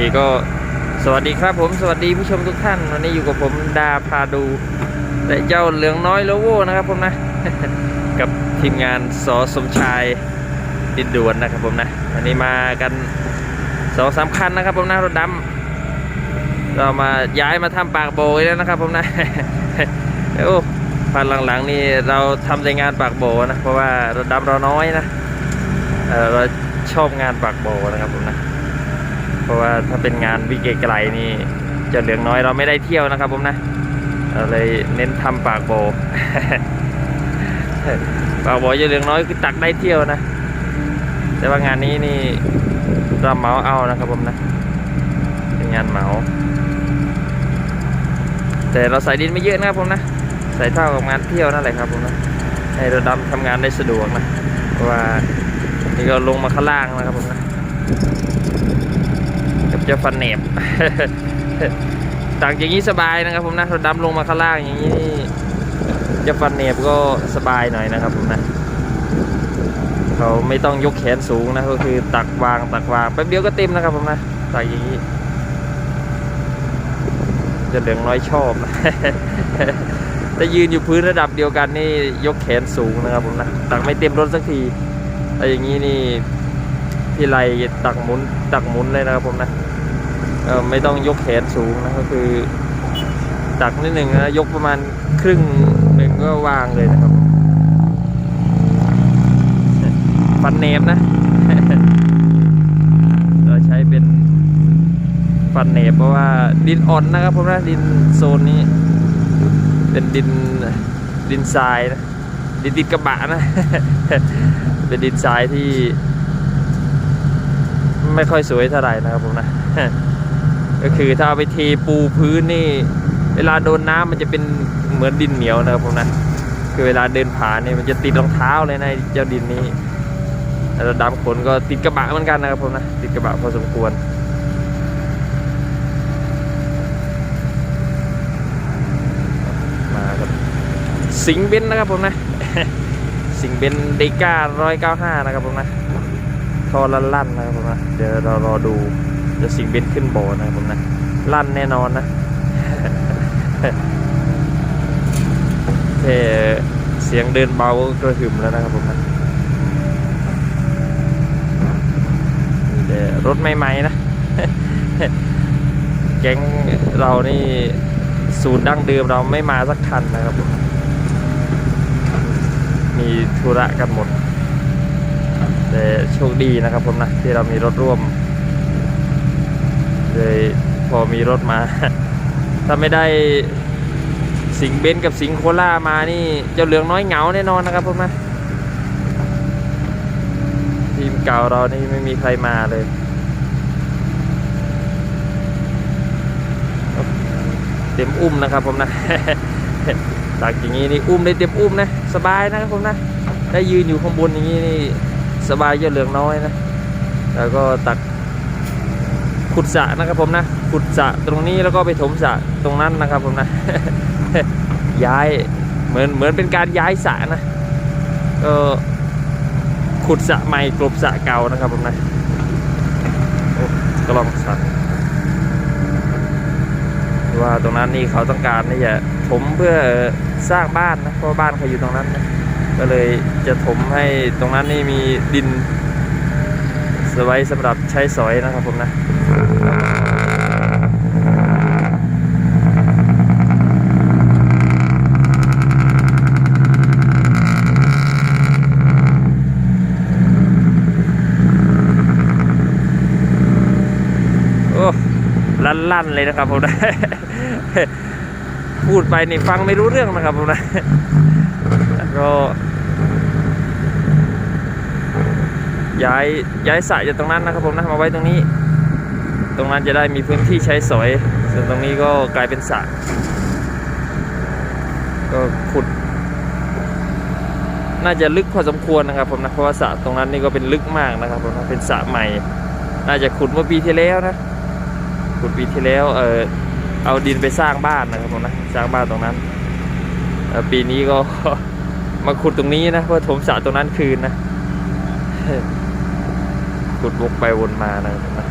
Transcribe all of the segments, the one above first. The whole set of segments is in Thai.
ทีก็สวัสดีครับผมสวัสดีผู้ชมทุกท่าน วันนี้อยู่กับผมดาพาดูและเจ้าเหลืองน้อยโลโวนะครับผมนะ กับทีมงานสอสมชายดินด่วนนะครับผมนะวันนี้มากันสองสามคันนะครับผมนะรถดำเรามาย้ายมาทำปากโบยแล้วนะครับผมนะโอ้พันหลังๆนี่เราทำแต่งานปากโบนะเพราะว่ารถดำเราน้อยนะเราชอบงานปากโบนะครับผมนะ เพราะว่าถ้าเป็นงานวิกไกลๆนี่จะเหลืองน้อยเราไม่ได้เที่ยวนะครับผมนะเราเลยเน้นทำปากโบปากโบจะเหลืองน้อยคือตักได้เที่ยวนะ แต่ว่างานนี้นี่เราเหมาเอานะครับผมนะ เป็นงานเหมาแต่เราใส่ดินไม่เยอะนะครับผมนะ ใส่เท่ากับงานเที่ยวนั่นแหละครับผมนะให้เราดำทำงานได้สะดวกนะเพราะว่านี่ก็ลงมาข้างล่างนะครับผมนะ จ้าฟันเหนบตักอย่างนี้สบายนะครับ ผมนะเราดำลงมาข้างล่างอย่างนี้เจ้าฟันเหนบก็สบายหน่อยนะครับผมนะเขาไม่ต้องยกแขนสูงนะก็คือตักวางตักวางแป๊บเดียวก็เต็มนะครับผมนะตักอย่างนี้จะเหลืองน้อยชอบนะถ้ายืนอยู่พื้นระดับเดียวกันนี่ยกแขนสูงนะครับผมนะตักไม่เต็มรถสักทีแต่อย่างนี้นี่ที่ไรตักหมุนตักหมุนเลยนะครับผมนะ ไม่ต้องยกแขนสูงนะก็คือตักนิดหนึ่งนะยกประมาณครึ่งหนึ่งก็วางเลยนะครับฟันเนมนะเราใช้เป็นฟันเนบเพราะว่าดินอ่อนนะครับผมนะดินโซนนี้ เป็นดินดินทรายนะดินดินกระบะนะ เป็นดินทรายที่ ไม่ค่อยสวยเท่าไหร่นะครับผมนะ ก็คือถ้าเอาไปเทปูพื้นนี่ เวลาโดนน้ำมันจะเป็นเหมือนดินเหนียวนะครับผมนะคือเวลาเดินผ่านนี่มันจะติดรองเท้าเลยนะเจ้าดินนี้แล้วดำขนก็ติดกระบะเหมือนกันนะครับผมนะติดกระบะพอสมควรมาครับสิงเบนนะครับผมนะสิงเบนเดก้าร้อยเก้าห้านะครับผมนะทอลั่นนะครับผมนะเดี๋ยวเรารอดู จะสิงเบนซ์ขึ้นโบสนะผมนะลั่นแน่นอนนะแค่เสียงเดินเบาก็กระหึ่มแล้วนะครับผมนะมีแต่รถใหม่ๆนะ แก๊งเรานี่ศูนย์ดั้งเดิมเราไม่มาสักคันนะครับผมมีธุระกันหมด แต่โชคดีนะครับผมนะ ที่เรามีรถร่วม เลยพอมีรถมา ถ้าไม่ได้สิงเบนกับสิงโคล่ามานี่ เจ้าเหลืองน้อยเหงาแน่นอนนะครับผมนะทีมเก่าเรานี่ไม่มีใครมาเลยเต็มอุ้มนะครับผมนะตักอย่างนี้นี่อุ้มได้เต็มอุ้มนะ สบายนะครับผมนะ ได้ยืนอยู่ข้างบนอย่างนี้นี่สบายเยอะเหลืองน้อยนะ แล้วก็ตัก ขุดสระนะครับผมนะขุดสระตรงนี้แล้วก็ไปถมสระตรงนั้นนะครับผมนะ ย้ายเหมือนเหมือนเป็นการย้ายสระนะก็ขุดสระใหม่กลบสระเก่านะครับผมนะโอ้กล้องสั่นว่าตรงนั้นนี่เขาต้องการที่จะถมเพื่อสร้างบ้านนะเพราะบ้านเขาอยู่ตรงนั้นนะก็เลยจะถมให้ตรงนั้นนี่มีดินสไว้สำหรับใช้สอยนะครับผมนะ โอ้ ลั่นเลยนะครับผมนะพูดไปนี่ฟังไม่รู้เรื่องนะครับผมนะก็ย้ายย้ายสระจากตรงนั้นนะครับผมนะมาไว้ตรงนี้ ตรงนั้นจะได้มีพื้นที่ใช้สอย ส่วนตรงนี้ก็กลายเป็นสระก็ขุด น่าจะลึกพอสมควรนะครับผมนะเพราะว่าสระตรงนั้นนี่ก็เป็นลึกมากนะครับผมนะเป็นสระใหม่ น่าจะขุดเมื่อปีที่แล้วนะ ขุดปีที่แล้วเออเอาดินไปสร้างบ้านนะครับผมนะสร้างบ้านตรงนั้นปีนี้ก็มาขุดตรงนี้นะเพื่อถมสระตรงนั้นคืนนะขุดวกไปวนมานะครับนะ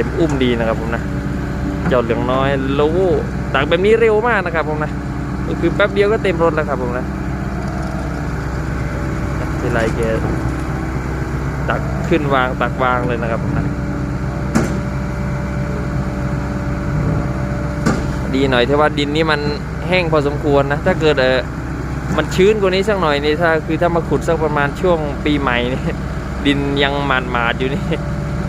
ต็มอุ้มดีนะครับผมนะเจ้าเหลืองน้อยลโวตักแบบนี้เร็วมากนะครับผมนะคือแป๊บเดียวก็เต็มรถแล้วครับผมนะทีไรแก ตักขึ้นวางตักวางเลยนะครับผมนะดีหน่อยที่ว่าดินนี้มันแห้งพอสมควรนะ ถ้าเกิดเออมันชื้นกว่านี้สักหน่อยนี่ถ้าคือถ้ามาขุดสักประมาณช่วงปีใหม่นี่ดินยังหมาดหมาดๆอยู่นี่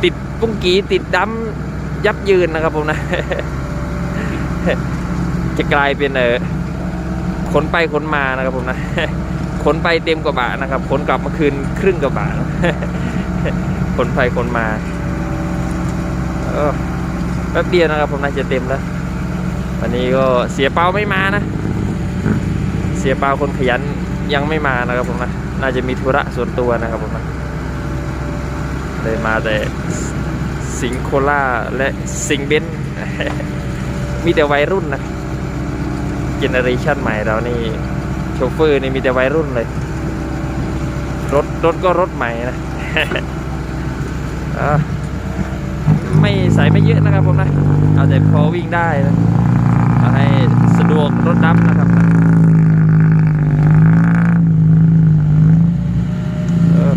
ติดปุ้งกีติดดำยับยืนนะครับผมนะ จะกลายเป็นเออขนไปขนมานะครับผมนะ ขนไปเต็มกระบะนะครับขนกลับมาคืนครึ่งกระบะขนไปขนมาเออแป๊บเดียวนะครับ ผมนะจะเต็มแล้ววันนี้ก็เสียเปาไม่มานะ เสียเปาคนขยันยังไม่มานะครับผมนะน่าจะมีธุระส่วนตัวนะครับผมนะเลยมาแต่สิงโคล่าและสิงเบนมีแต่วัยรุ่นนะเจเนอเรชันใหม่เรานี่ ชเฟอร์นี่มีแต่วัยรุ่นเลย รถรถก็รถใหม่นะไม่ใส่ไม่เยอะนะครับผมนะ เอาแต่พอวิ่งได้นะเอาให้สะดวกรถดับนะครับนะเออ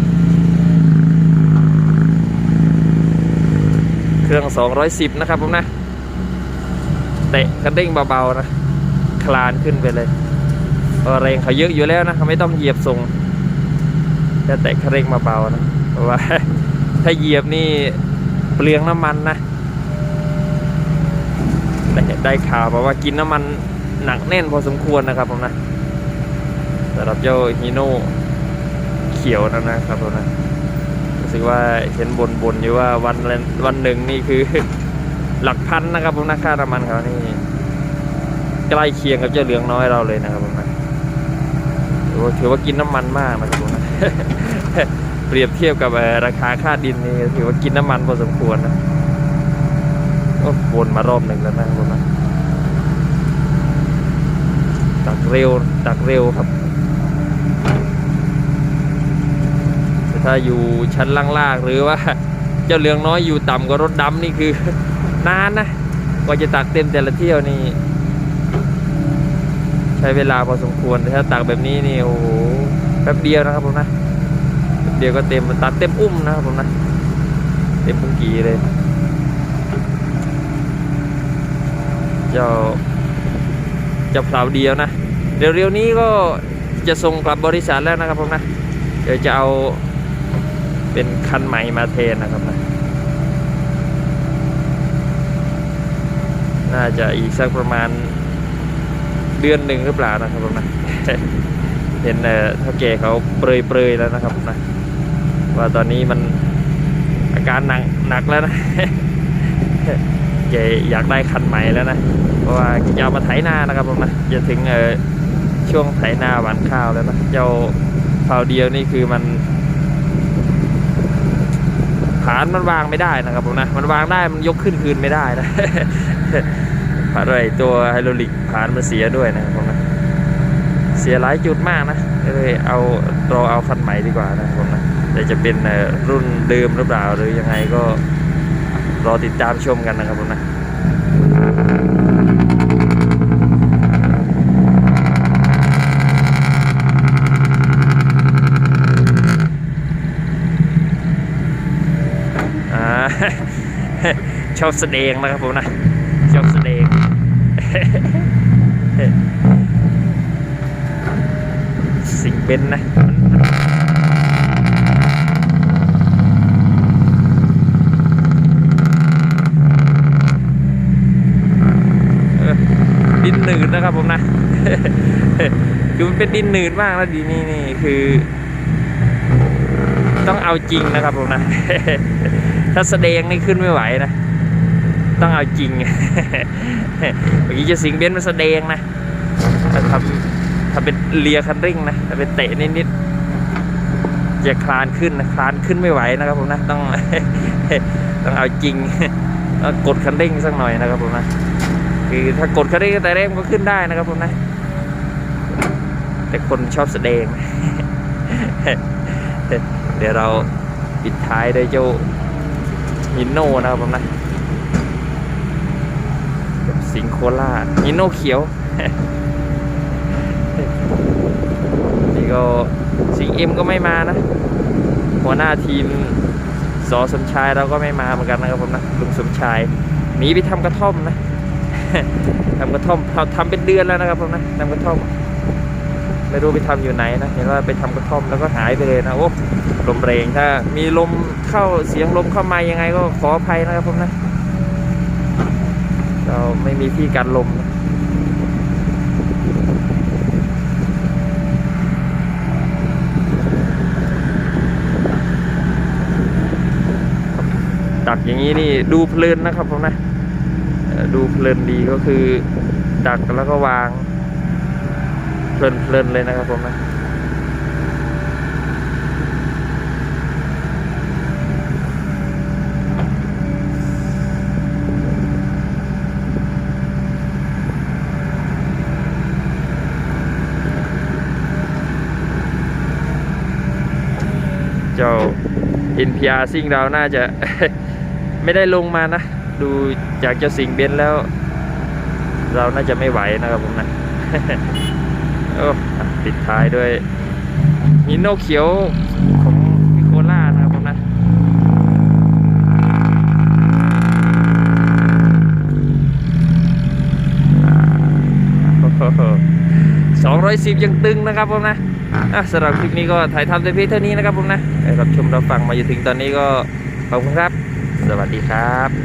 เครื่อง 210 นะครับผมนะ เตะกระเด้งเบา ๆ นะ คลานขึ้นไปเลย แรงเขาเยอะอยู่แล้วนะเขาไม่ต้องเหยียบส่งแค่เตะกระเด้งเบานะเพราะว่าถ้าเหยียบนี่เปลืองน้ำมันนะได้ได้ข่าวมาว่ากินน้ำมันหนักแน่นพอสมควรนะครับผมนะสำหรับเจ้าฮีโน่เขียวนะนะครับผมนะรู้สึกว่าเห็นบนบนอยู่ว่าวันวันหนึ่งนี่คือ หลักพันนะครับผมนะค่าน้ำมันเขานี่ใกล้เคียงกับเจ้าเหลืองน้อยเราเลยนะครับผมนะ ถือว่ากินน้ำมันมากนะครับผมนะเปรียบเทียบกับราคาค่าดินนี่ถือว่ากินน้ำมันพอสมควรนะก็วนมารอบหนึ่งแล้วนะครับผมนะตักเร็วตักเร็วครับถ้าอยู่ชั้นล่างๆหรือว่าเจ้าเรืองน้อยอยู่ต่ำกว่ารถดำนี่คือ นานนะกว่าจะตักเต็มแต่ละเที่ยวนี่ ช้เวลาพอสมควรแต่ถ้าตักแบบนี้นี่โอ้โหแป๊บเดียวนะครับผมนะแป๊บเดียวก็เต็มตักเต็มอุ้มนะครับผมนะเต็มปุงกีเลยเจ้าจ้าเผาเดียวนะเดี๋ยวเร็วนี้ก็จะส่งกลับบริษัทแล้วนะครับผมนะเดี๋ยวจะเอาเป็นคันใหม่มาเทนนะครับนะน่าจะอีกสักประมาณ เดือนหนึ่งหรือเปล่านะครับผมนะเห็นเอ่อท่าแก่เขาเปรยๆแล้วนะครับผมนะว่าตอนนี้มันอาการหนักหนักแล้วนะแกอยากได้คันใหม่แล้วนะเพราะว่าจะเอามาไถนานะครับผมนะจะถึงเออช่วงไถนาหวานข้าวแล้วนะเจ้าเผาเดียวนี่คือมันฐานมันวางไม่ได้นะครับผมนะ มันวางได้มันยกขึ้นคืนไม่ได้นะ อะไรตัวไฮดรอลิกฐานมันเสียด้วยนะครับผมนะเสียหลายจุดมากนะเลยเอารอเอาคันใหม่ดีกว่านะครับผมนะแต่จะเป็นรุ่นเดิมหรือเปล่าหรือยังไงก็รอติดตามชมกันนะครับผมนะชอบแสดงนะครับผมนะ ชอบแสดง สิ่ง เป็นนะดินหนืดนะครับผมนะ คือมันเป็นดินหนืดมากแล้วดีนี่นี่คือ ต้องเอาจริงนะครับผมนะ ถ้าแสดงนี่ขึ้นไม่ไหวนะ ต้องเอาจริงเมื่อกี้จะสิงเบนมาแสดงนะทำ ถ้าเป็นเลียคันเร่งนะถ้าเป็นเตะนิดๆจะคลานขึ้นนะคลานขึ้นไม่ไหวนะครับผมนะต้องต้องเอาจริงต้องกดคันเร่งสักหน่อยนะครับผมนะคือถ้ากดคันเร่งแต่แรกมันก็ขึ้นได้นะครับผมนะ แต่คนชอบแสดง เดี๋ยวเราปิดท้ายด้วยเจ้าฮินโน่นะครับผมนะสิงโคราชนิโนเขียว นี่ ก็สิงเอ็มก็ไม่มานะ หัวหน้าทีมสอสมชายเราก็ไม่มาเหมือนกันนะครับผมนะลุงสมชายหนีไปทำกระท่อมนะทำกระท่อมเราทำเป็นเดือนแล้วนะครับผมนะทำกระท่อมไม่รู้ไปทำอยู่ไหนนะเห็นว่าไปทำกระท่อมแล้วก็หายไปเลยนะโอ้ลมแรงถ้า มีลมเข้าเสียงลมเข้ามายังไงก็ขออภัยนะครับผมนะเราไม่มีที่กันลมนะ อย่างนี้นี่ดูเพลินนะครับผมนะดูเพลินดีก็คือดักแล้วก็วาง เพลินเพลินเลยนะครับผมนะเจ้า NPR ซิ่งเราน่าจะ ไม่ได้ลงมานะ ดูจากเจ้าสิงเบนแล้ว เราน่าจะไม่ไหวนะครับผมนะโอ้ปิดท้ายด้วยฮิโนเขียวของพิโคล่านะครับผมนะสองร้อยสิบยังตึงนะครับผมนะสำหรับคลิปนี้ก็ถ่ายทำแต่เพียงเท่านี้นะครับผมนะรับชมรับฟังมาอยู่ถึงตอนนี้ก็ขอบคุณครับ สวัสดีครับ